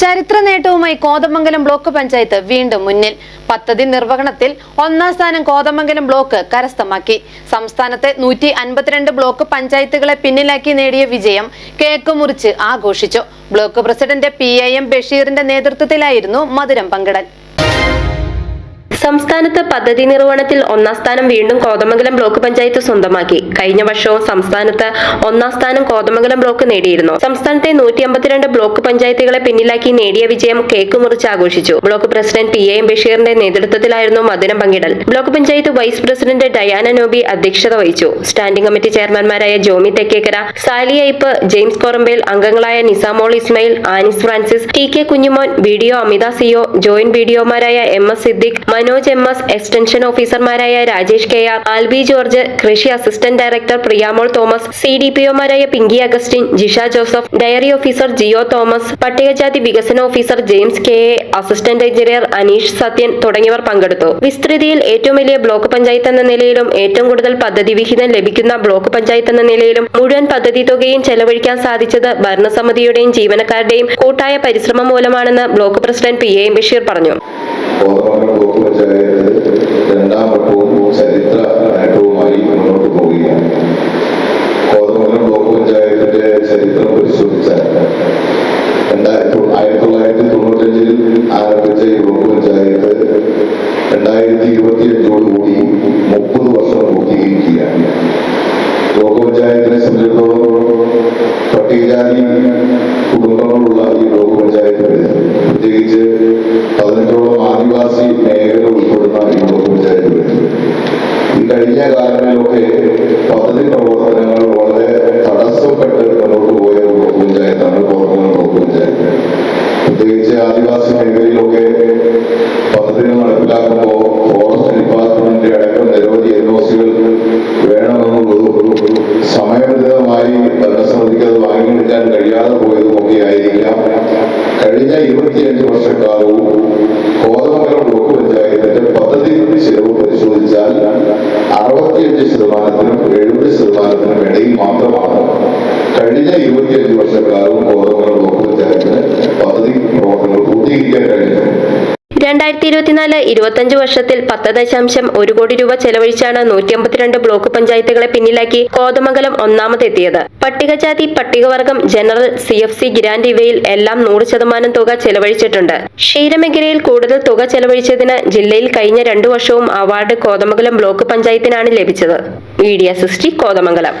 ചരിത്ര നേട്ടവുമായി കോതമംഗലം ബ്ലോക്ക് പഞ്ചായത്ത് വീണ്ടും മുന്നിൽ. പദ്ധതി നിർവഹണത്തിൽ ഒന്നാം സ്ഥാനം കോതമംഗലം ബ്ലോക്ക് കരസ്ഥമാക്കി. സംസ്ഥാനത്തെ നൂറ്റി അൻപത്തിരണ്ട് ബ്ലോക്ക് പഞ്ചായത്തുകളെ പിന്നിലാക്കി നേടിയ വിജയം കേക്ക് മുറിച്ച് ആഘോഷിച്ചു. Block president P I M ബഷീറിന്റെ നേതൃത്വത്തിലായിരുന്നു മധുരം പങ്കിടൽ. സംസ്ഥാനത്ത് പദ്ധതി നിർവഹണത്തിൽ ഒന്നാം സ്ഥാനം വീണ്ടും കോതമംഗലം ബ്ലോക്ക് പഞ്ചായത്ത് സ്വന്തമാക്കി. കഴിഞ്ഞ വർഷവും സംസ്ഥാനത്ത് ഒന്നാം സ്ഥാനം കോതമംഗലം ബ്ലോക്ക് നേടിയിരുന്നു. സംസ്ഥാനത്തെ നൂറ്റി അമ്പത്തിരണ്ട് ബ്ലോക്ക് പഞ്ചായത്തുകളെ പിന്നിലാക്കി നേടിയ വിജയം കേക്ക് മുറിച്ച് ആഘോഷിച്ചു. ബ്ലോക്ക് പ്രസിഡന്റ് ടി എം ബഷീറിന്റെ നേതൃത്വത്തിലായിരുന്നു മധുരം പങ്കിടൽ. Block panchayat vice president Diana Noby അധ്യക്ഷത വഹിച്ചു. സ്റ്റാൻഡിംഗ് കമ്മിറ്റി ചെയർമാൻമാരായ ജോമി തെക്കേക്കര സാലി ഐപ്പ് ജെയിംസ് കോറമ്പേൽ അംഗങ്ങളായ Nisamol Ismail Anis Francis T K Kunjumon B D O Amitha CO joint B D ഒമാരായ M S Siddique Manoj M S extension ഓഫീസർമാരായ Rajesh K R Albi George കൃഷി assistant director Priyamol Thomas C D P ഒമാരായ Pinky Augustine Jisha Joseph dairy officer Jio Thomas പട്ടികജാതി വികസന officer James K A assistant engineer Aneesh Sathyan തുടങ്ങിയവർ പങ്കെടുത്തു. വിസ്തൃതിയിൽ ഏറ്റവും വലിയ block panchayat എന്ന നിലയിലും ഏറ്റവും കൂടുതൽ പദ്ധതി വിഹിതം ലഭിക്കുന്ന ബ്ലോക്ക് പഞ്ചായത്ത് എന്ന നിലയിലും മുഴുവൻ പദ്ധതി തുകയും ചെലവഴിക്കാൻ സാധിച്ചത് ഭരണസമിതിയുടെയും ജീവനക്കാരുടെയും കൂട്ടായ പരിശ്രമം മൂലമാണെന്ന് block president P A Basheer പറഞ്ഞു. കോതമംഗലം ബ്ലോക്ക് പഞ്ചായത്ത് രണ്ടാം വട്ടവും ചരിത്ര നേട്ടവുമായി മുന്നോട്ട് പോവുകയാണ് കോതമംഗലം ബ്ലോക്ക് പഞ്ചായത്തിന്റെ ചരിത്രം പരിശോധിച്ചാൽ രണ്ടായിരത്തി ആയിരത്തി തൊള്ളായിരത്തി തൊണ്ണൂറ്റഞ്ചിൽ ആരംഭിച്ച ഈ ബ്ലോക്ക് പഞ്ചായത്ത് രണ്ടായിരത്തി ഇരുപത്തി അഞ്ചോടുകൂടി മുപ്പത് വർഷം പൂർത്തീകരിക്കുകയാണ് ബ്ലോക്ക് പഞ്ചായത്തിനെ സംബന്ധിച്ചിടത്തോളം പട്ടികജാതി കുടുംബങ്ങളുള്ള ഈ ബ്ലോക്ക് പഞ്ചായത്തിൽ വാങ്ങിയെടുക്കാൻ കഴിയാതെ പോയതുമൊക്കെ ആയിരിക്കാം കഴിഞ്ഞ ഇരുപത്തിയഞ്ച് വർഷക്കാലവും കോതമംഗലം ബ്ലോക്ക് പഞ്ചായത്തിന്റെ പദ്ധതി ചെലവ് പരിശോധിച്ചാൽ അറുപത്തിയഞ്ച് ശതമാനത്തിനും എഴുപത് ശതമാനത്തിനും ഇടയിൽ മാത്രമാണ്. കഴിഞ്ഞ ഇരുപത്തിയഞ്ച് വർഷക്കാലവും കോതമംഗലം രണ്ടായിരത്തി ഇരുപത്തിനാല് ഇരുപത്തഞ്ച് വർഷത്തിൽ പത്ത് ദശാംശം ഒരു കോടി രൂപ ചെലവഴിച്ചാണ് നൂറ്റി അമ്പത്തിരണ്ട് ബ്ലോക്ക് പഞ്ചായത്തുകളെ പിന്നിലാക്കി കോതമംഗലം ഒന്നാമതെത്തിയത്. പട്ടികജാതി പട്ടികവർഗം general C F C grant ഇവയിൽ എല്ലാം നൂറ് ശതമാനം തുക ചെലവഴിച്ചിട്ടുണ്ട്. ക്ഷീരമേഖലയിൽ കൂടുതൽ തുക ചെലവഴിച്ചതിന് ജില്ലയിൽ കഴിഞ്ഞ രണ്ടു വർഷവും അവാർഡ് കോതമംഗലം ബ്ലോക്ക് പഞ്ചായത്തിനാണ് ലഭിച്ചത്. മീഡിയ സൃഷ്ടി കോതമംഗലം.